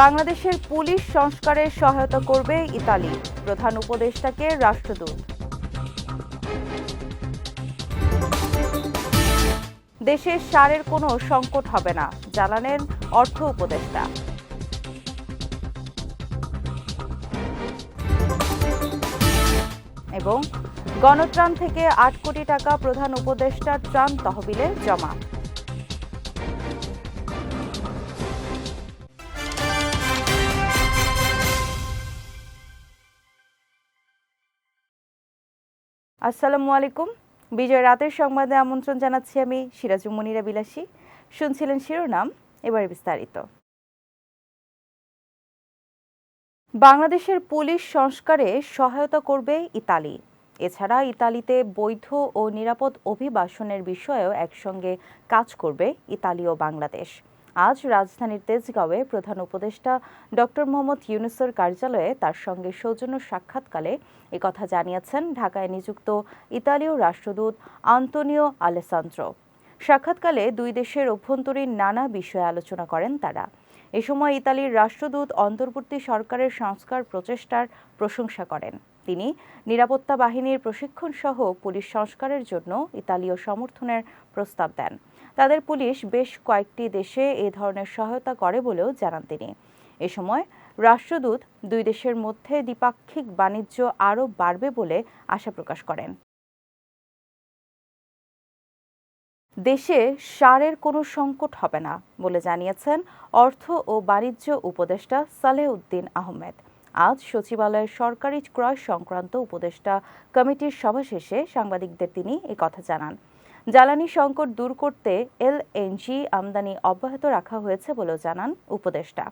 বাংলাদেশের পুলিশ সংস্কারে সহায়তা করবে ইতালি। প্রধান উপদেষ্টাকে রাষ্ট্রদূত। দেশে সারের কোনো সংকট হবে না, জানালেন অর্থ উপদেষ্টা। এবং গণত্রাণ থেকে আট কোটি টাকা প্রধান উপদেষ্টা ত্রাণ তহবিলে জমা। আসসালামু আলাইকুম। বিজয় রাতের সংবাদে আমন্ত্রণ জানাচ্ছি আমি সিরাজু মনিরা বিলাসী শুনছিলেন শিরোনাম, এবারে বিস্তারিত। বাংলাদেশের পুলিশ সংস্কারে সহায়তা করবে ইতালি। এছাড়া ইতালিতে বৈধ ও নিরাপদ অভিবাসনের বিষয়েও একসঙ্গে কাজ করবে ইতালি ও বাংলাদেশ। আজ রাজধানীর তেজগাঁওয়ে প্রধান উপদেষ্টা ডক্টর মোহাম্মদ ইউনুসের কার্যালয়ে তার সঙ্গে সৌজন্য সাক্ষাৎকালে একথা জানিয়েছেন ঢাকায় নিযুক্ত ইতালীয় রাষ্ট্রদূত আন্তোনিও আলেসান্দ্রো। সাক্ষাৎকালে দুই দেশের অভ্যন্তরীণ নানা বিষয়ে আলোচনা করেন তারা। এ সময় ইতালির রাষ্ট্রদূত অন্তর্বর্তী সরকারের সংস্কার প্রচেষ্টার প্রশংসা করেন। তিনি নিরাপত্তা বাহিনীর প্রশিক্ষণ সহ পুলিশ সংস্কারের জন্য ইতালীয় সমর্থনের প্রস্তাব দেন। তাদের পুলিশ বেশ কয়েকটি দেশে এ ধরনের সহায়তা করে বলেও জানান তিনি। এ সময় রাষ্ট্রদূত দুই দেশের মধ্যে দ্বিপাক্ষিক বাণিজ্য আরও বাড়বে বলে আশা প্রকাশ করেন। দেশে সারের কোনো সংকট হবে না বলে জানিয়েছেন অর্থ ও বাণিজ্য উপদেষ্টা সালেহ উদ্দিন আহমেদ। আজ সচিবালয়ের সরকারি ক্রয় সংক্রান্ত উপদেষ্টা কমিটির সভা শেষে সাংবাদিকদের তিনি কথা জানান। জ্বালানি সংকট দূর করতে এলএনজি আমদানি অব্যাহত রাখা হয়েছে বলেও জানান উপদেষ্টা।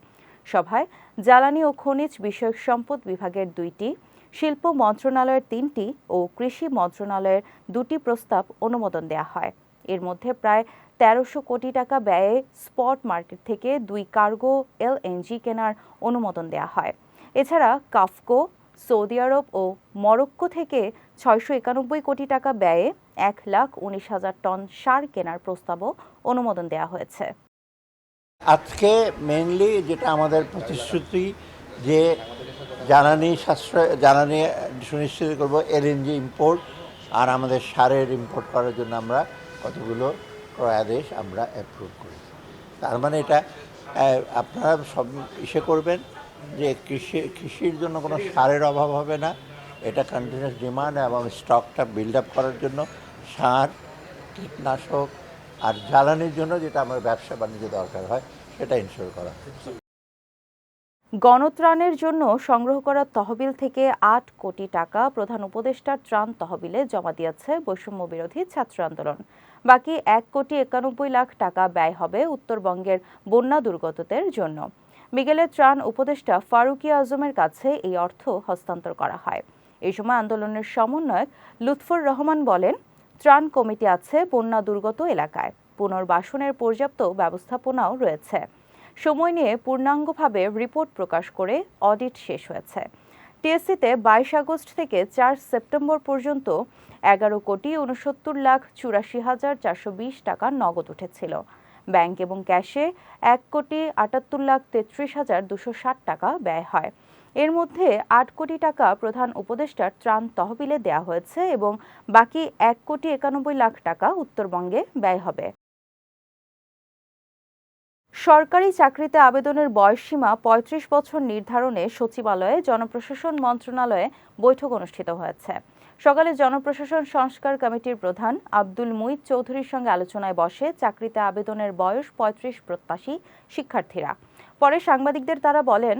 সভায় জ্বালানি ও খনিজ বিষয়ক সম্পদ বিভাগের দুইটি, শিল্প মন্ত্রণালয়ের তিনটি ও কৃষি মন্ত্রণালয়ের দুটি প্রস্তাব অনুমোদন দেওয়া হয়। এর মধ্যে প্রায় তেরোশো কোটি টাকা ব্যয়ে স্পট মার্কেট থেকে দুই কার্গো এলএনজি কেনার অনুমোদন দেওয়া হয়। এছাড়া কাফকো, সৌদি আরব ও মরক্কো থেকে ছয়শো একানব্বই কোটি টাকা ব্যয়ে এক লাখ উনিশ হাজার টন সার কেনার প্রস্তাবও অনুমোদন দেওয়া হয়েছে। আজকে মেনলি যেটা আমাদের প্রতিশ্রুতি যে জ্বালানি সাশ্রয়, জ্বালানি সুনিশ্চিত করব এলএনজি ইম্পোর্ট আর আমাদের সারের ইম্পোর্ট করার জন্য আমরা কতগুলো ক্রয়াদেশ আমরা অ্যাপ্রুভ করি। তার মানে এটা আপনারা সব ইসে করবেন যে কৃষি, কৃষির জন্য কোনো সারের অভাব হবে না। এটা কন্টিনিউস ডিমান্ড এবং স্টকটা বিল্ড আপ করার জন্য সার, কীটনাশক আর জ্বালানির জন্য যেটা আমার ব্যবসা বাণিজ্য দরকার হয়, সেটা ইনশোর করা গণত্রাণের জন্য সংগ্রহ করা তহবিল থেকে আট কোটি টাকা প্রধান উপদেষ্টার ত্রাণ তহবিলে জমা দিয়েছে বৈষম্য বিরোধী ছাত্র আন্দোলন। বাকি এক কোটি একানব্বই লাখ টাকা ব্যয় হবে উত্তরবঙ্গের বন্যা দুর্গতদের জন্য। বিকেলে ত্রাণ উপদেষ্টা ফারুকি আজমের কাছে এই অর্থ হস্তান্তর করা হয়। এই সময় আন্দোলনের সমন্বয়ক লুৎফর রহমান বলেন ত্রাণ কমিটি আছে বন্যা দুর্গত এলাকায়। পুনর্বাসনের পর্যাপ্ত ব্যবস্থাপনাও রয়েছে। সময় নিয়ে পূর্ণাঙ্গভাবে রিপোর্ট প্রকাশ করে অডিট শেষ হয়েছে। টিএসসিতে বাইশ আগস্ট থেকে চার সেপ্টেম্বর পর্যন্ত এগারো কোটি উনসত্তর লাখ চুরাশি হাজার চারশো বিশ টাকা নগদ উঠেছিল। ব্যাংক এবং ক্যাশে এক কোটি আটাত্তর লাখ তেত্রিশ হাজার দুশো ষাট টাকা ব্যয় হয়। এর মধ্যে আট কোটি টাকা প্রধান উপদেষ্টার ত্রাণ তহবিলে দেয়া হয়েছে এবং বাকি এক কোটি একানব্বই লাখ টাকা উত্তরবঙ্গে ব্যয় হবে। সরকারি চাকরিতে আবেদনের বয়সসীমা পঁয়ত্রিশ বছর নির্ধারণে সচিবালয়ে জনপ্রশাসন মন্ত্রণালয়ে বৈঠক অনুষ্ঠিত হয়েছে। সকালে জনপ্রশাসন সংস্কার কমিটির প্রধান আব্দুল মুইদ চৌধুরীর সঙ্গে আলোচনায় বসে চাকরিতে আবেদনের বয়স পঁয়ত্রিশ প্রত্যাশী শিক্ষার্থীরা। পরে সাংবাদিকদের তারা বলেন,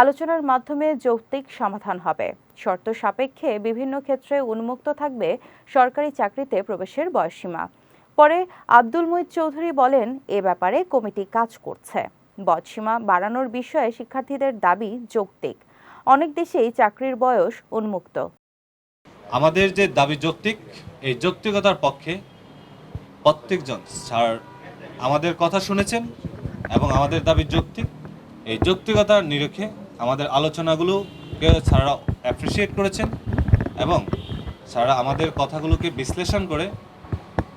আলোচনার মাধ্যমে যৌক্তিক সমাধান হবে। শর্ত সাপেক্ষে বিভিন্ন ক্ষেত্রে উন্মুক্ত থাকবে সরকারি চাকরিতে প্রবেশের বয়সসীমা। পরে আব্দুল মুইদ চৌধুরী বলেন, এ ব্যাপারে কমিটি কাজ করছে। বয়সীমা বাড়ানোর বিষয়ে শিক্ষার্থীদের দাবি যৌক্তিক। অনেক দেশেই চাকরির বয়স উন্মুক্ত। আমাদের যে দাবি যৌক্তিক, এই যৌক্তিকতার পক্ষে প্রত্যেকজন স্যার আমাদের কথা শুনেছেন এবং আমাদের দাবি যৌক্তিক। এই যৌক্তিকতার নিরিখে আমাদের আলোচনাগুলোকে স্যাররা অ্যাপ্রিসিয়েট করেছেন এবং স্যাররা আমাদের কথাগুলোকে বিশ্লেষণ করে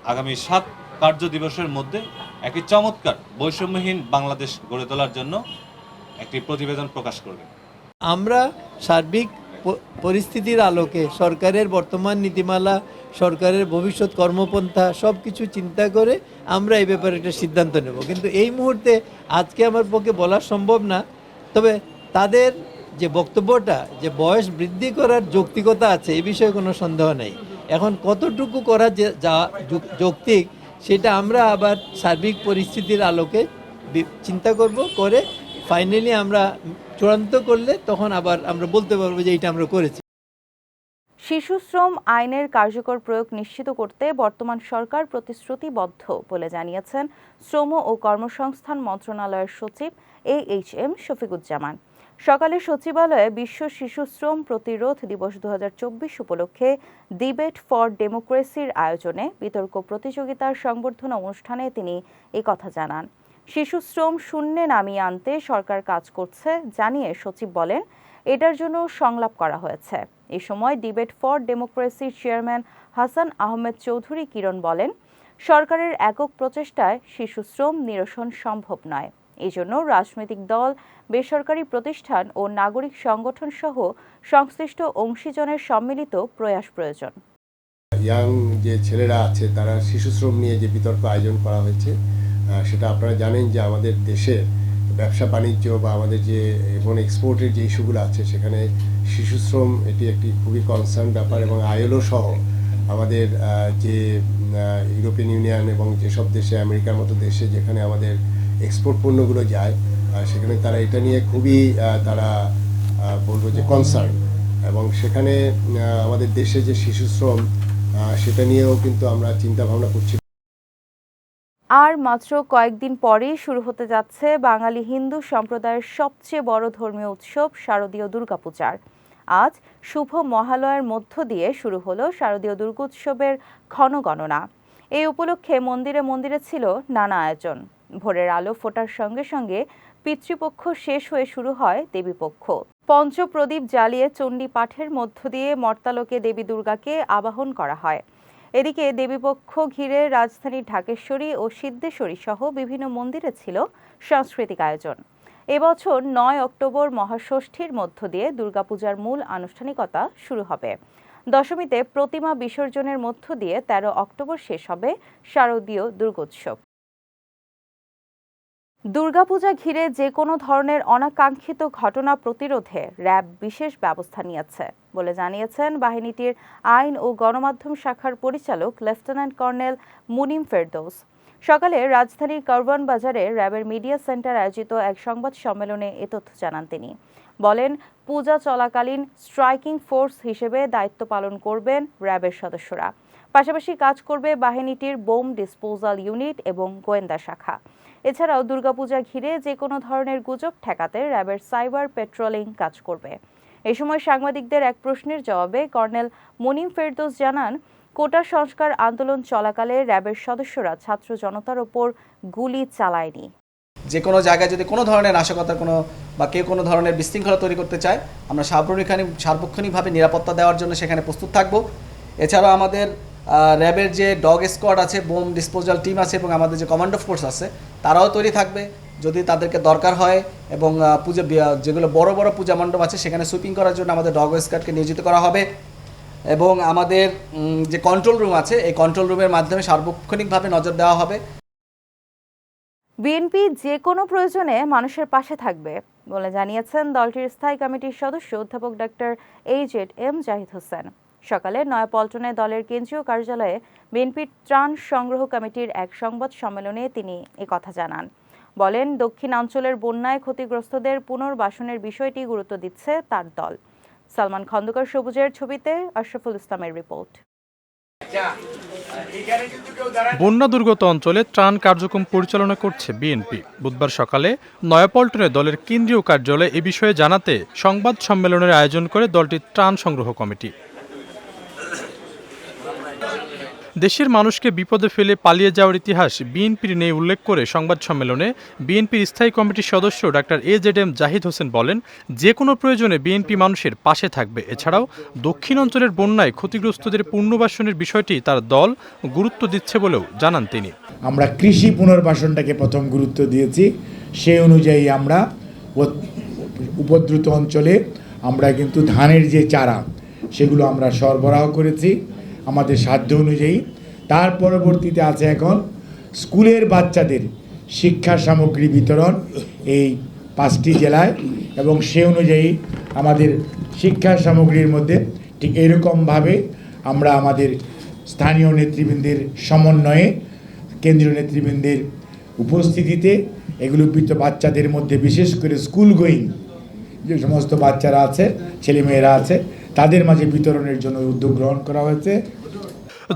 আগামী সাত কার্য দিবসের মধ্যে একটি চমৎকার বৈষম্যহীন বাংলাদেশ গড়ে তোলার জন্য একটি প্রতিবেদন প্রকাশ করবে আমরা সার্বিক পরিস্থিতির আলোকে সরকারের বর্তমান নীতিমালা, সরকারের ভবিষ্যৎ কর্মপন্থা সব কিছু চিন্তা করে আমরা এই ব্যাপারে একটা সিদ্ধান্ত নেব। কিন্তু এই মুহূর্তে আজকে আমার পক্ষে বলা সম্ভব না। তবে তাদের যে বক্তব্যটা, যে বয়স বৃদ্ধি করার যৌক্তিকতা আছে, এ বিষয়ে কোনো সন্দেহ নেই। এখন কতটুকু করা যে, যা যৌক্তিক, সেটা আমরা আবার সার্বিক পরিস্থিতির আলোকে চিন্তা করব, করে ফাইনালি আমরা চূড়ান্ত করলে তখন আবার আমরা বলতে পারব যে এটা আমরা করেছি। শিশু শ্রম আইনের কার্যকর প্রয়োগ নিশ্চিত করতে বর্তমান সরকার প্রতিশ্রুতিবদ্ধ বলে জানিয়েছেন শ্রম ও কর্মসংস্থান মন্ত্রণালয়ের সচিব এ এইচ এম শফিকুজ্জামান। সকালে সচিবালয়ে বিশ্ব শিশু শ্রম প্রতিরোধ দিবস দু হাজার চব্বিশ উপলক্ষে ডিবেট ফর ডেমোক্রেসির আয়োজনে বিতর্ক প্রতিযোগিতার সংবর্ধনা অনুষ্ঠানে তিনি কথা জানান। শিশু শ্রম শূন্যে নামিয়ে আনতে সরকার কাজ করছে জানিয়ে সচিব বলেন, এটার জন্য সংলাপ করা হয়েছে। এ সময় ডিবেট ফর ডেমোক্রেসির চেয়ারম্যান হাসান আহমেদ চৌধুরী কিরণ বলেন, সরকারের একক প্রচেষ্টায় শিশু শ্রম নিরসন সম্ভব নয়। এজন্য রাজনৈতিক দল, বেসরকারি প্রতিষ্ঠান ও নাগরিক সংগঠন সহ সংশ্লিষ্ট অংশীজনের সম্মিলিত প্রয়াস প্রয়োজন। ইয়াং যে ছেলেরা আছে, তারা শিশু শ্রম নিয়ে যে বিতর্ক আয়োজন করা হয়েছে সেটা আপনারা জানেন যে আমাদের দেশের ব্যবসা বাণিজ্য বা আমাদের যে, এবং এক্সপোর্টের যে ইস্যুগুলো আছে, সেখানে শিশু শ্রম এটি একটি খুবই কনসার্ন ব্যাপার এবং আইএলও সহ আমাদের যে ইউরোপিয়ান ইউনিয়ন এবং যেসব দেশে, আমেরিকার মতো দেশে যেখানে আমাদের এক্সপোর্ট পণ্যগুলো যায় সেখানে তারা এটা নিয়ে খুবই তারা বলব যে কনসার্ন এবং সেখানে আমাদের দেশে যে শিশু শ্রম সেটা নিয়েও কিন্তু আমরা চিন্তা ভাবনা করছি। আর মাত্র কয়েকদিন পরেই শুরু হতে যাচ্ছে বাঙালি হিন্দু সম্প্রদায়ের সবচেয়ে বড় ধর্মীয় উৎসব শারদীয় দুর্গাপূজার। আজ শুভ মহালয়ার মধ্য দিয়ে শুরু হলো শারদীয় দুর্গোৎসবের ক্ষণগণনা। এই উপলক্ষে মন্দিরে মন্দিরে ছিল নানা আয়োজন। ভোরের আলো ফোটার সঙ্গে সঙ্গে পিতৃপক্ষ শেষ হয়ে শুরু হয় দেবীপক্ষ। পঞ্চপ্রদীপ জ্বালিয়ে চণ্ডী পাঠের মধ্য দিয়ে মর্তালোকে দেবী দুর্গাকে আবাহন করা হয়। এদিকে দেবীপক্ষ ঘিরে রাজধানী ঢাকেশ্বরী ও সিদ্ধেশ্বরী সহ বিভিন্ন মন্দিরে ছিল সাংস্কৃতিক আয়োজন। এবছর নয় অক্টোবর মহাষষ্ঠীর মধ্য দিয়ে দুর্গাপূজার মূল আনুষ্ঠানিকতা শুরু হবে। দশমীতে প্রতিমা বিসর্জনের মধ্য দিয়ে তেরো অক্টোবর শেষ হবে শারদীয় দুর্গোৎসব। দুর্গাপূজা ঘিরে যে কোনো ধরনের অনাকাঙ্ক্ষিত ঘটনা প্রতিরোধে র্যাব বিশেষ ব্যবস্থা নিয়েছে। বলে জানিয়েছেন বাহিনীটির আইন ও গণমাধ্যম শাখার পরিচালক লেফটেন্যান্ট কর্নেল মুনিম ফেরদৌস। সকালে রাজধানীর কারওয়ান বাজারে র্যাবের মিডিয়া সেন্টার আয়োজিত এক সংবাদ সম্মেলনে এ তথ্য জানান তিনি। বলেন, পূজা চলাকালীন স্ট্রাইকিং ফোর্স হিসেবে দায়িত্ব পালন করবেন র্যাবের সদস্যরা। পাশাপাশি কাজ করবে বাহিনীটির বোম ডিসপোজাল ইউনিট এবং গোয়েন্দা শাখা। এছাড়াও দুর্গাপূজা ঘিরে যে কোনো ধরনের গুজব ঠেকাতে র্যাবের সাইবার পেট্রোলিং কাজ করবে। এই সময় সাংবাদিকদের এক প্রশ্নের জবাবে কর্নেল মনিম ফেরদৌস জানান, কোটা সংস্কার আন্দোলন চলাকালে র্যাবের সদস্যরা ছাত্র জনতার ওপর গুলি চালায়নি। যে কোনো জায়গায় যদি কোনো ধরনের নাশকতার কোনো বা কেউ কোনো ধরনের বিশৃঙ্খলা তৈরি করতে চায়, আমরা সার্বক্ষণিক, সার্বক্ষণিকভাবে নিরাপত্তা দেওয়ার জন্য সেখানে প্রস্তুত থাকব। এছাড়াও আমাদের র্যাবের যে ডগ স্কোয়াড আছে, বোম ডিসপোজাল টিম আছে এবং আমাদের যে কমান্ডো ফোর্স আছে, তারাও তৈরি থাকবে। যদি তাদেরকে দরকার হয় এবং পুজো যেগুলো বড় বড় পূজা মণ্ডপ আছে, সেখানে সুইপিং করার জন্য আমাদের ডগ স্কোয়াডকে নিয়োজিত করা হবে। এবং আমাদের যে কন্ট্রোল রুম আছে, এই কন্ট্রোল রুমের মাধ্যমে সার্বক্ষণিকভাবে নজর দেওয়া হবে। বিএনপি যে কোনো প্রয়োজনে মানুষের পাশে থাকবে বলে জানিয়েছেন দলটির স্থায়ী কমিটির সদস্য অধ্যাপক ডক্টর এইচেড এম জাহিদ হোসেন। সকালে নয়াপল্টনে দলের কেন্দ্রীয় কার্যালয়ে বিএনপির ত্রাণ সংগ্রহ কমিটির এক সংবাদ সম্মেলনে তিনি কথা জানান। বলেন, দক্ষিণাঞ্চলের বন্যায় ক্ষতিগ্রস্তদের পুনর্বাসনের বিষয়টি গুরুত্ব দিচ্ছে তার দল। সালমান খন্দকার সবুজের ছবিতে আশরাফুল ইসলামের রিপোর্ট। বন্যা দুর্গত অঞ্চলে ত্রাণ কার্যক্রম পরিচালনা করছে বিএনপি। বুধবার সকালে নয়াপল্টনে দলের কেন্দ্রীয় কার্যালয়ে এ বিষয়ে জানাতে সংবাদ সম্মেলনের আয়োজন করে দলটির ত্রাণ সংগ্রহ কমিটি। দেশের মানুষকে বিপদে ফেলে পালিয়ে যাওয়ার ইতিহাস বিএনপির নেই উল্লেখ করে সংবাদ সম্মেলনে বিএনপির স্থায়ী কমিটির সদস্য doctor A Z M Zahid Hossain বলেন, যে কোনো প্রয়োজনে বিএনপি মানুষের পাশে থাকবে। এছাড়াও, দক্ষিণ অঞ্চলের বন্যায় ক্ষতিগ্রস্তদের পুনর্বাসনের বিষয়টি তার দল গুরুত্ব দিচ্ছে বলেও জানান তিনি। আমরা কৃষি পুনর্বাসনটাকে প্রথম গুরুত্ব দিয়েছি। সেই অনুযায়ী আমরা উপদ্রুত অঞ্চলে আমরা কিন্তু ধানের যে চারা, সেগুলো আমরা সরবরাহ করেছি। আমাদের সাধ্য অনুযায়ী। তার পরবর্তীতে আছে এখন স্কুলের বাচ্চাদের শিক্ষা সামগ্রী বিতরণ এই পাঁচটি জেলায় এবং সে অনুযায়ী আমাদের শিক্ষা সামগ্রীর মধ্যে ঠিক এরকমভাবে আমরা আমাদের স্থানীয় নেতৃবৃন্দের সমন্বয়ে, কেন্দ্রীয় নেতৃবৃন্দের উপস্থিতিতে এগুলো বিত বাচ্চাদের মধ্যে বিশেষ করে স্কুল গোয়িং যে সমস্ত বাচ্চারা আছে, ছেলেমেয়েরা আছে তাদের মাঝে বিতরণের জন্য উদ্যোগ গ্রহণ করা হয়েছে।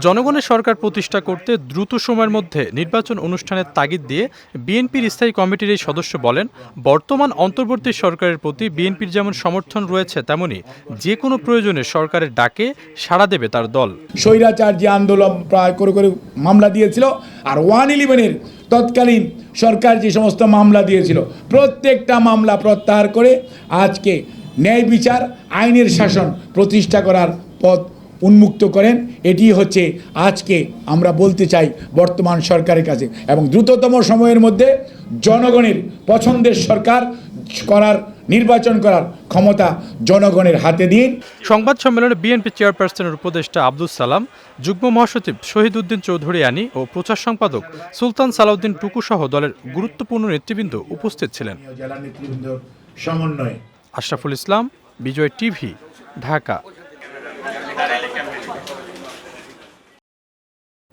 জনগণের সরকার প্রতিষ্ঠা করতে দ্রুত সময়ের মধ্যে নির্বাচন অনুষ্ঠানের তাগিদ দিয়ে বিএনপির স্থায়ী কমিটির এই সদস্য বলেন বর্তমান অন্তর্বর্তী সরকারের প্রতি বিএনপির যেমন সমর্থন রয়েছে তেমনি যে কোনো প্রয়োজনে সরকারের ডাকে সাড়া দেবে তার দল। স্বৈরাচার যে আন্দোলন প্রায় করে করে মামলা দিয়েছিল আর ওয়ান ইলেভেনের তৎকালীন সরকার যে সমস্ত মামলা দিয়েছিল প্রত্যেকটা মামলা প্রত্যাহার করে আজকে ন্যায় বিচার আইনের শাসন প্রতিষ্ঠা করার পথ উন্মুক্ত করেন। এটি হচ্ছে আজকে আমরা বলতে চাই বর্তমান সরকারের কাছে এবং দ্রুততম সময়ের মধ্যে জনগণের পছন্দের সরকার করার নির্বাচন করার ক্ষমতা জনগণের হাতে দিন সংবাদ সম্মেলনে বিএনপি চেয়ারপারসনের উপদেষ্টা আব্দুল সালাম যুগ্ম মহাসচিব শহীদ উদ্দিন চৌধুরী আনি ও প্রচার সম্পাদক সুলতান সালাউদ্দিন টুকু সহ দলের গুরুত্বপূর্ণ নেতৃবৃন্দ উপস্থিত ছিলেন। জেলা নেতৃবৃন্দ সমন্বয়ে আশরাফুল ইসলাম, বিজয় টিভি, ঢাকা।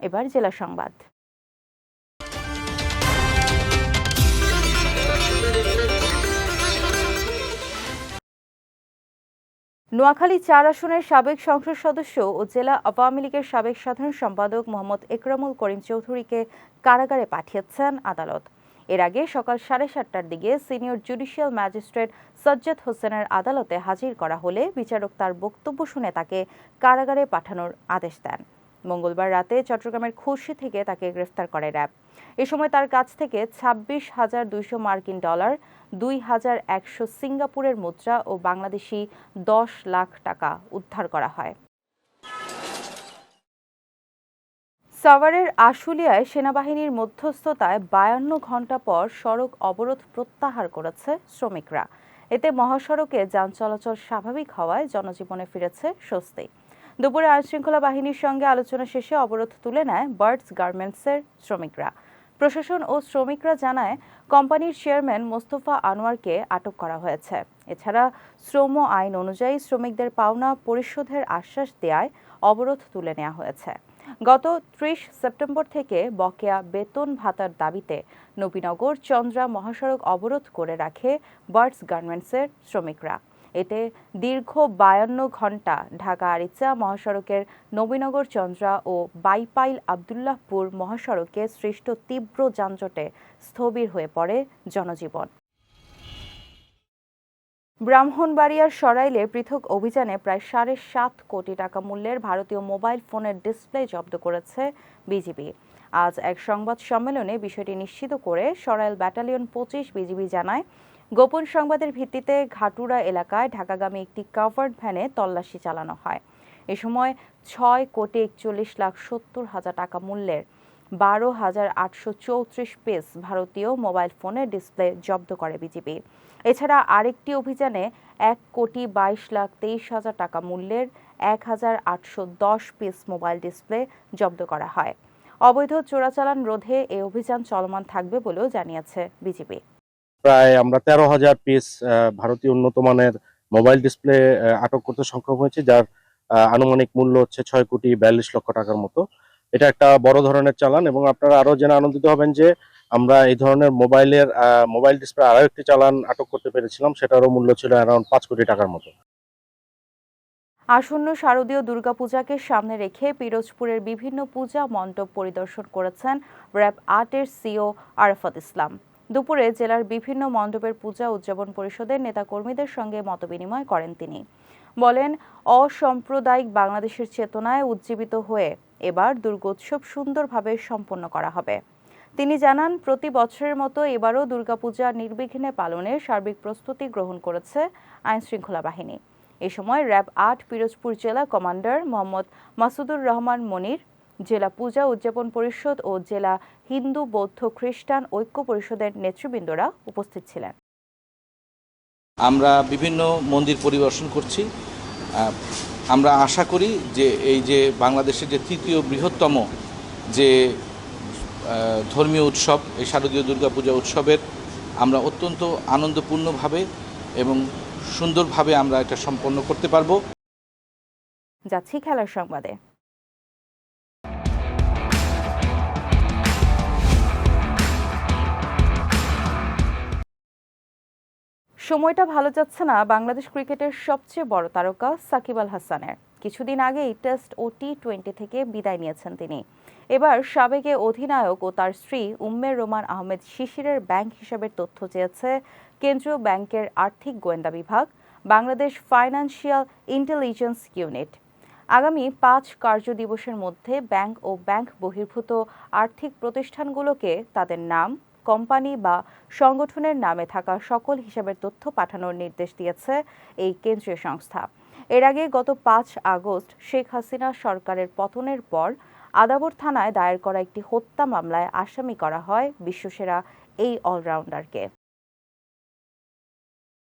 এবার জেলা সংবাদ। নোয়াখালী চার আসনের সাবেক সংসদ সদস্য ও জেলা আওয়ামী লীগের সাবেক সাধারণ সম্পাদক মোহাম্মদ একরামুল করিম চৌধুরীকে কারাগারে পাঠিয়েছেন আদালত। এর আগে সকাল সাড়ে সাতটার দিকে সিনিয়র জুডিশিয়াল ম্যাজিস্ট্রেট সজ্জাদ হোসেনের আদালতে হাজির করা হলে বিচারক তার বক্তব্য শুনে তাকে কারাগারে পাঠানোর আদেশ দেন। মঙ্গলবার রাতে চট্টগ্রামের খুশি থেকে তাকে গ্রেফতার করে র্যাব। এ সময় তার কাছ থেকে ছাব্বিশ হাজার দুইশো মার্কিন ডলার, দুই হাজার একশো সিঙ্গাপুরের মুদ্রা ও বাংলাদেশি দশ লাখ টাকা উদ্ধার করা হয়। সাভারের আশুলিয়ায় সেনাবাহিনীর মধ্যস্থতায় বায়ান্ন ঘণ্টা পর সড়ক অবরোধ প্রত্যাহার করেছে শ্রমিকরা। এতে মহাসড়কে যান চলাচল স্বাভাবিক হওয়ায় জনজীবনে ফিরেছে স্বস্তি। দুপুরে আইনশৃঙ্খলা বাহিনীর সঙ্গে আলোচনা শেষে অবরোধ তুলে নেয় বার্ডস গার্মেন্টসের শ্রমিকরা। প্রশাসন ও শ্রমিকরা জানায়, কোম্পানির চেয়ারম্যান মোস্তফা আনোয়ারকে আটক করা হয়েছে। এছাড়া শ্রম আইন অনুযায়ী শ্রমিকদের পাওনা পরিশোধের আশ্বাস দেয়ায় অবরোধ তুলে নেওয়া হয়েছে। গত ত্রিশ সেপ্টেম্বর থেকে বকেয়া বেতন ভাতার দাবিতে নবীনগর চন্দ্রা মহাসড়ক অবরোধ করে রাখে বার্ডস গার্মেন্টসের শ্রমিকরা। এতে দীর্ঘ বায়ান্ন ঘণ্টা ঢাকা আরিচা মহাসড়কের নবীনগর চন্দ্রা ও বাইপাইল আবদুল্লাহপুর মহাসড়কে সৃষ্ট তীব্র যানজটে স্থবির হয়ে পড়ে জনজীবন। ব্রাহ্মণবাড়িয়ার সরাইলে পৃথক অভিযানে প্রায় সাড়ে সাত কোটি টাকা মূল্যের ভারতীয় মোবাইল ফোনের ডিসপ্লে জব্দ করেছে বিজিবি। আজ এক সংবাদ সম্মেলনে বিষয়টি নিশ্চিত করে সরাইল ব্যাটালিয়ন পঁচিশ বিজিবি জানায়, গোপন সংবাদের ভিত্তিতে ঘাটুরা এলাকায় ঢাকাগামী একটি কাভার্ড ভ্যানে তল্লাশি চালানো হয়। এ সময় ছয় কোটি একচল্লিশ লাখ সত্তর হাজার টাকা মূল্যের বারো হাজার আটশো চৌত্রিশ পিস ভারতীয় মোবাইল ফোনের ডিসপ্লে জব্দ করে বিজিবি এছাড়া আরেকটি অভিযানে এক কোটি বাইশ লাখ তেইশ হাজার টাকা মূল্যের এক হাজার আটশো দশ পিস মোবাইল ডিসপ্লে জব্দ করা হয়। অবৈধ চোরাচালান রোধে এই অভিযান চলমান থাকবে বলেও জানিয়েছে বিজিবি প্রায় আমরা তেরো হাজার পিস ভারতীয় উন্নত মানের মোবাইল ডিসপ্লে আটক করতে সক্ষম হয়েছে, যার আনুমানিক মূল্য হচ্ছে ছয় কোটি বিয়াল্লিশ লক্ষ টাকার মতো। এটা একটা বড় ধরনের চালান এবং আপনারা আরও জেনে আনন্দিত হবেন যে আমরা এই ধরনের মোবাইলের মোবাইল ডিসপ্লে আরও একটি চালান আটক করতে পেরেছিলাম, সেটারও মূল্য ছিল অ্যারাউন্ড পাঁচ কোটি টাকার মতো। আসন্ন শারদীয় দুর্গাপূজাকে সামনে রেখে পিরোজপুরের বিভিন্ন পূজা মণ্ডপ পরিদর্শন করেছেন র্যাব আটের সিও আরাফাত ইসলাম। দুপুরে জেলার বিভিন্ন মণ্ডপের পূজা উদযাপন পরিষদের নেতাকর্মীদের সঙ্গে মতবিনিময় করেন তিনি। বলেন, অসাম্প্রদায়িক বাংলাদেশের চেতনায় উজ্জীবিত হয়ে এবার দুর্গোৎসব সুন্দরভাবে সম্পন্ন করা হবে। তিনি জানান, প্রতি বছরের মতো এবারও দুর্গাপূজা নির্বিঘ্নে পালনের সার্বিক প্রস্তুতি গ্রহণ করেছে আইনশৃঙ্খলা বাহিনী। এ সময় র্যাব আট, পিরোজপুর জেলা কমান্ডার মোহাম্মদ মাসুদুর রহমান মনির, জেলা পূজা উদযাপন পরিষদ ও জেলা হিন্দু বৌদ্ধ খ্রিস্টান ঐক্য পরিষদের নেতৃবৃন্দরা উপস্থিত ছিলেন। আমরা বিভিন্ন মন্দির পরিদর্শন করছি। আমরা আশা করি যে এই যে বাংলাদেশের যে তৃতীয় বৃহত্তম যে ধর্মীয় উৎসব, এই শারদীয় দুর্গাপূজা উৎসবের, আমরা অত্যন্ত আনন্দপূর্ণভাবে এবং সুন্দরভাবে আমরা এটা সম্পন্ন করতে পারব। যাচ্ছি খেলার সংবাদে। সময়টা ভালো যাচ্ছে না, বাংলাদেশ ক্রিকেটের সবচেয়ে বড় তারকা সাকিব আল হাসানের। কিছুদিন আগেই টেস্ট ও টি টোয়েন্টি থেকে বিদায় নিয়েছেন তিনি। এবার সাবেকে অধিনায়ক ও তার স্ত্রী উম্মের রোমান আহমেদ শিশিরের ব্যাংক হিসাবের তথ্য চেয়েছে কেন্দ্রীয় ব্যাংকের আর্থিক গোয়েন্দা বিভাগ, বাংলাদেশ ফাইন্যান্সিয়াল ইন্টেলিজেন্স ইউনিট। আগামী পাঁচ কার্য দিবসের মধ্যে ব্যাংক ও ব্যাংক বহির্ভূত আর্থিক প্রতিষ্ঠানগুলোকে তাদের নাম কোম্পানি বা সংগঠনের নামে থাকা সকল হিসাবের তথ্য পাঠানোর নির্দেশ দিয়েছে এই কেন্দ্রীয় সংস্থা। এর আগে গত পাঁচ আগস্ট শেখ হাসিনা সরকারের পতনের পর আদাবর থানায় দায়ের করা একটি হত্যা মামলায় আসামি করা হয় বিশ্বসেরা এই অলরাউন্ডারকে।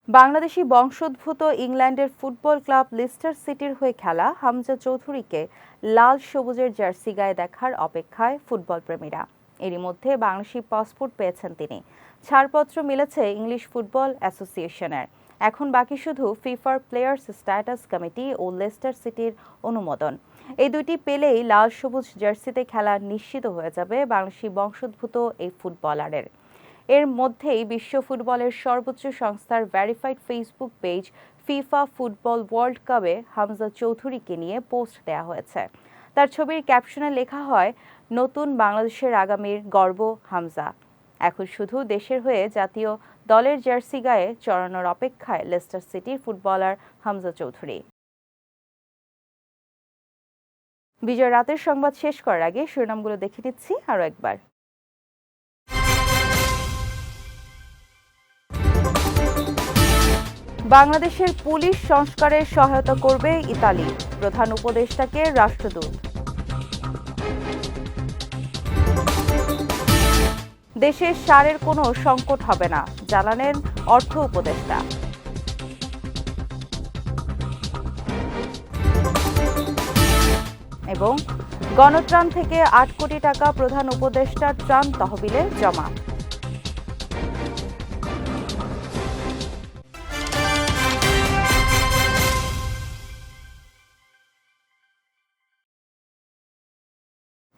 বাংলাদেশি বংশোদ্ভূত ইংল্যান্ডের ফুটবল ক্লাব লিস্টার সিটির হয়ে খেলা হামজা চৌধুরীকে লাল সবুজের জার্সি গায়ে দেখার অপেক্ষায় ফুটবল প্রেমীরা এরই মধ্যে বাংলাদেশি পাসপোর্ট পেয়েছেন তিনি। ছাড়পত্র মিলেছে ইংলিশ ফুটবল অ্যাসোসিয়েশনের। এখন বাকি শুধু ফিফার প্লেয়ার্স স্ট্যাটাস কমিটি ও লেস্টার সিটির অনুমোদন। এই দুইটি পেলেই লাল সবুজ জার্সিতে খেলা নিশ্চিত হয়ে যাবে বাংলাদেশি বংশোদ্ভূত এই ফুটবলারের। এর মধ্যেই বিশ্ব ফুটবলের সর্বোচ্চ সংস্থার verified Facebook page FIFA football world কাপে হামজা চৌধুরীকে নিয়ে পোস্ট দেওয়া হয়েছে। তার ছবির ক্যাপশনে লেখা হয়, নতুন বাংলাদেশের আগামীর গর্ব, হামজা। এখন শুধু দেশের হয়ে জাতীয় দলের জার্সি গায়ে চড়ানোর অপেক্ষায় লেস্টার সিটির ফুটবলার হামজা চৌধুরী। বিজয় রাতের সংবাদ শেষ করার আগে শিরোনামগুলো দেখে নিচ্ছি আরও একবার। বাংলাদেশের পুলিশ সংস্কারে সহায়তা করবে ইতালি। প্রধান উপদেষ্টাকে রাষ্ট্রদূত। দেশে সারের কোনো সংকট হবে না, জানালেন অর্থ উপদেষ্টা। এবং গণত্রাণ থেকে আট কোটি টাকা প্রধান উপদেষ্টার ত্রাণ তহবিলে জমা।